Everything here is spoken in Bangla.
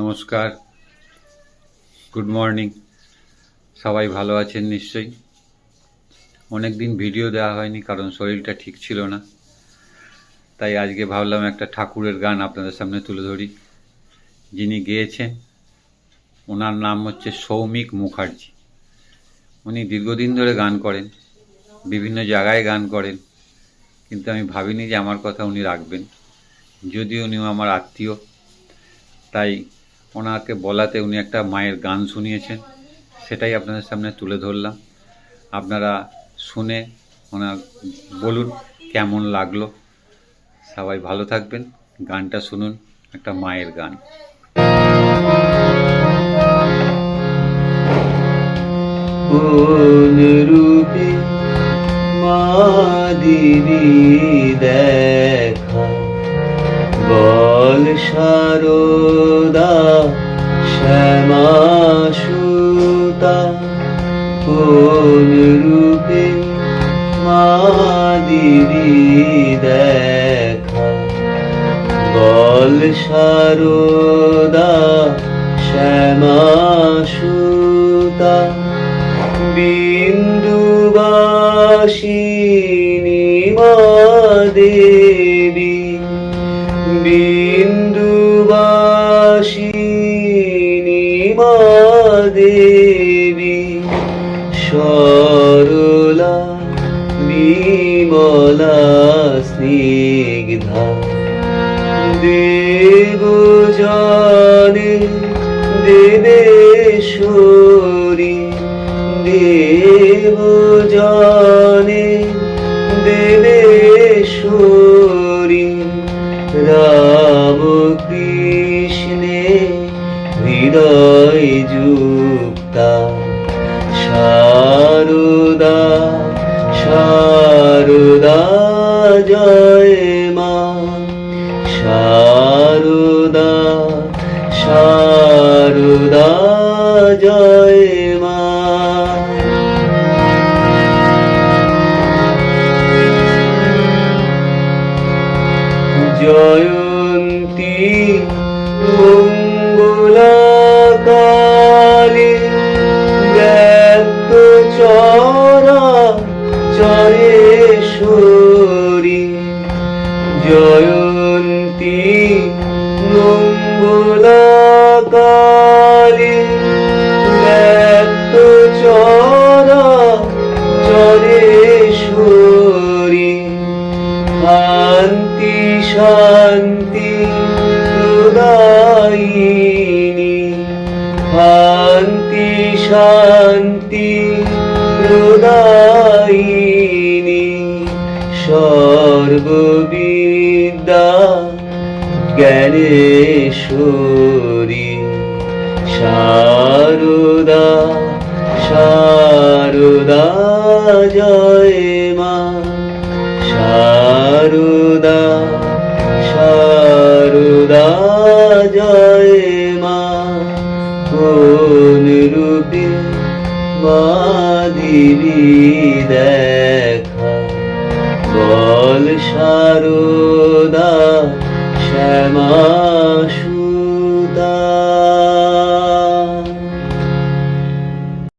নমস্কার। গুড মর্নিং সবাই ভালো আছেন নিশ্চয়ই? অনেক দিন ভিডিও দেওয়া হয়নি, কারণ শরীরটা ঠিক ছিল না। তাই আজকে ভাবলাম একটা ঠাকুরের গান আপনাদের সামনে তুলে ধরি। যিনি গেয়েছেন, ওনার নাম হচ্ছে সৌমিক মুখার্জি। উনি দীর্ঘদিন ধরে গান করেন, বিভিন্ন জায়গায় গান করেন, কিন্তু আমি ভাবিনি যে আমার কথা উনি রাখবেন। যদিও উনিও আমার আত্মীয়, তাই ওনাকে বলাতে উনি একটা মায়ের গান শুনিয়েছেন, সেটাই আপনাদের সামনে তুলে ধরলাম। আপনারা শুনে ওনার বলুন কেমন লাগল। সবাই ভালো থাকবেন, গানটা শুনুন, একটা মায়ের গান। রূপে মা দিবি দেখা বল সারদা শ্যামা সুতা কোন রূপে মা দিবি দেখা। বল সারদা শ্যামা সুতা বিন্দুবাসিনী মা দেবী বিন্দুবাসিনী দেবী সরলা বিমলা স্নিগ্ধা যুক্তা শারদা শারদা জয় মা শারদা শারদা জয় মা। জয়ন্তী চরেশ্বরী জয়ন্তী মঙ্গলাকালী ব্যক্ত চরা চরেশ্বরী শান্তি শান্তি শান্তি শান্তি প্রদায়িনী সর্ববিদ্যা জ্ঞানেশ্বরী শারদা শারদা দিবি দেখা। বল সারদা শ্যামা